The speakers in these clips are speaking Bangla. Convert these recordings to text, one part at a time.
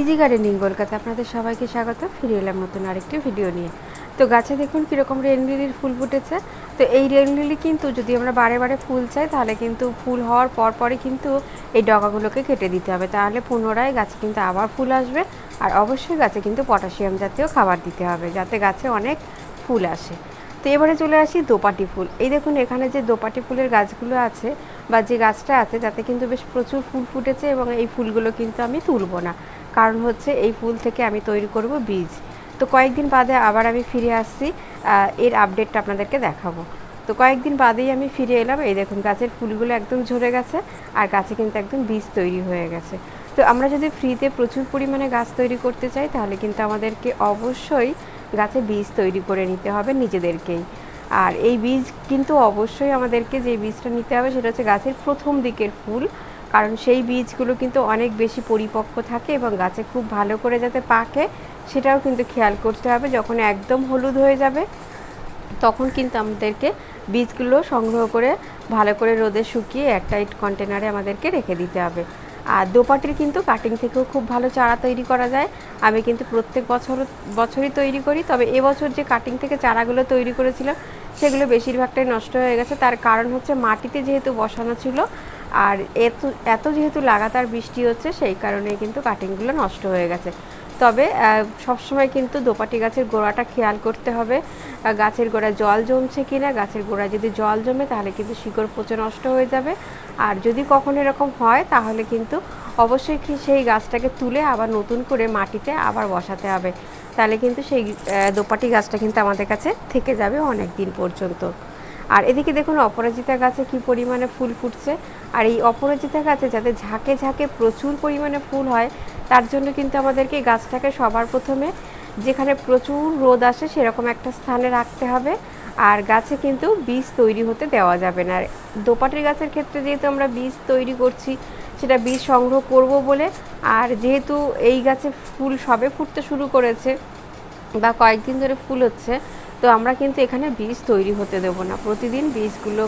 ইজি গার্ডেনিং কলকাতা আপনাদের সবাইকে স্বাগত। ফিরে এলাম নতুন আরেকটি ভিডিও নিয়ে। তো গাছে দেখুন কীরকম রেন লিলির ফুল ফুটেছে। তো এই রেন লিলি কিন্তু যদি আমরা বারে বারে ফুল চাই, তাহলে কিন্তু ফুল হওয়ার পর পরই কিন্তু এই ডগাগুলোকে কেটে দিতে হবে। তাহলে পুনরায় গাছে কিন্তু আবার ফুল আসবে। আর অবশ্যই গাছে কিন্তু পটাশিয়াম জাতীয় খাবার দিতে হবে, যাতে গাছে অনেক ফুল আসে। তো এবারে চলে আসি দোপাটি ফুল। এই দেখুন, এখানে যে দোপাটি ফুলের গাছগুলো আছে বা যে গাছটা আছে, তাতে কিন্তু বেশ প্রচুর ফুল ফুটেছে এবং এই ফুলগুলো কিন্তু আমি তুলব না। কারণ হচ্ছে এই ফুল থেকে আমি তৈরি করব বীজ। তো কয়েকদিন বাদে আবার আমি ফিরে আসছি এর আপডেটটা আপনাদেরকে দেখাবো। তো কয়েকদিন বাদেই আমি ফিরে এলাম, এই দেখুন গাছের ফুলগুলো একদম ঝরে গেছে আর গাছে কিন্তু একদম বীজ তৈরি হয়ে গেছে। তো আমরা যদি ফ্রিতে প্রচুর পরিমাণে গাছ তৈরি করতে চাই, তাহলে কিন্তু আমাদেরকে অবশ্যই গাছে বীজ তৈরি করে নিতে হবে নিজেদেরকেই। আর এই বীজ কিন্তু অবশ্যই আমাদেরকে যে বীজটা নিতে হবে, সেটা হচ্ছে গাছের প্রথম দিকের ফুল। কারণ সেই বীজগুলো কিন্তু অনেক বেশি পরিপক্ক থাকে এবং গাছে খুব ভালো করে যাতে পাকে, সেটাও কিন্তু খেয়াল করতে হবে যখন একদম হলুদ হয়ে যাবে। তখন কিন্তু আমাদেরকে বীজগুলো সংগ্রহ করে, ভালো করে রোদে শুকিয়ে একটা কন্টেনারে আমাদেরকে রেখে দিতে হবে। আর দোপাটির কিন্তু কাটিং থেকেও খুব ভালো চারা তৈরি করা যায়। আমি কিন্তু প্রত্যেক বছর, বছরই তৈরি করি, তবে এবছর যে কাটিং থেকে চারাগুলো তৈরি করেছিলাম, সেগুলো বেশিরভাগটাই নষ্ট হয়ে গেছে। তার কারণ হচ্ছে মাটিতে যেহেতু বসানো ছিল আর এত এত যেহেতু লাগাতার বৃষ্টি হচ্ছে, সেই কারণে কিন্তু কাটিংগুলো নষ্ট হয়ে গেছে। তবে সবসময় কিন্তু দোপাটি গাছের গোড়াটা খেয়াল করতে হবে গাছের গোড়ায় জল জমছে কি না গাছের গোড়ায় যদি জল জমে তাহলে কিন্তু শিকড় পচে নষ্ট হয়ে যাবে। আর যদি কখনো এরকম হয়, তাহলে কিন্তু অবশ্যই কি সেই গাছটাকে তুলে আবার নতুন করে মাটিতে আবার বসাতে হবে। তাহলে কিন্তু সেই দোপাটি গাছটা কিন্তু আমাদের কাছে থেকে যাবে অনেক দিন পর্যন্ত। আর এদিকে দেখুন অপরাজিতা গাছে কি পরিমাণে ফুল ফুটছে। আর এই অপরাজিতা গাছে যাতে ঝাঁকে ঝাঁকে প্রচুর পরিমাণে ফুল হয়, তার জন্য কিন্তু আমাদেরকে গাছটাকে সবার প্রথমে যেখানে প্রচুর রোদ আসে সেরকম একটা স্থানে রাখতে হবে। আর গাছে কিন্তু বীজ তৈরি হতে দেওয়া যাবে না। আর দোপাটির গাছের ক্ষেত্রে যেহেতু আমরা বীজ তৈরি করছি, সেটা বীজ সংগ্রহ করব বলে। আর যেহেতু এই গাছে ফুল সবে ফুটতে শুরু করেছে বা কয়েকদিন ধরে ফুল হচ্ছে তো আমরা কিন্তু এখানে বীজ তৈরি হতে দেবো না। প্রতিদিন বীজগুলো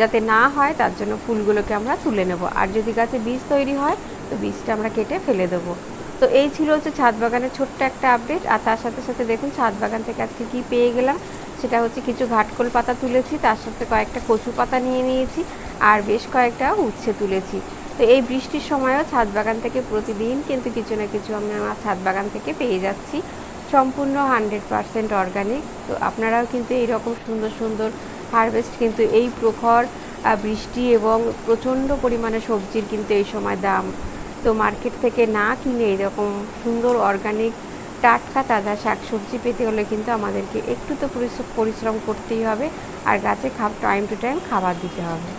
যাতে না হয়, তার জন্য ফুলগুলোকে আমরা তুলে নেব। আর যদি গাছে বীজ তৈরি হয়, তো বীজটা আমরা কেটে ফেলে দেবো। তো এই ছিল হচ্ছে ছাদ বাগানের ছোট্ট একটা আপডেট আর তার সাথে সাথে দেখুন, ছাদ বাগান থেকে আজকে কি পেয়ে গেলাম? সেটা হচ্ছে কিছু ঘাটকোল পাতা তুলেছি, তার সাথে কয়েকটা কচু পাতা নিয়ে নিয়েছি, আর বেশ কয়েকটা উচ্ছে তুলেছি। তো এই বৃষ্টির সময়ও ছাদ বাগান থেকে প্রতিদিন কিন্তু কিছু না কিছু আমি আমার ছাদ বাগান থেকে পেয়ে যাচ্ছি। সম্পূর্ণ হান্ড্রেড পারসেন্ট অর্গানিক। তো আপনারাও কিন্তু এইরকম সুন্দর সুন্দর হারভেস্ট কিন্তু এই প্রখর বৃষ্টি এবং প্রচণ্ড পরিমাণে সবজির কিন্তু এই সময় দাম। তো মার্কেট থেকে না কিনে এরকম সুন্দর অর্গানিক টাটকা তাজা শাকসবজি পেতে হলে কিন্তু আমাদেরকে একটু তো পরিশ্রম করতেই হবে। আর গাছে খাব টাইম টু টাইম খাবার দিতে হবে।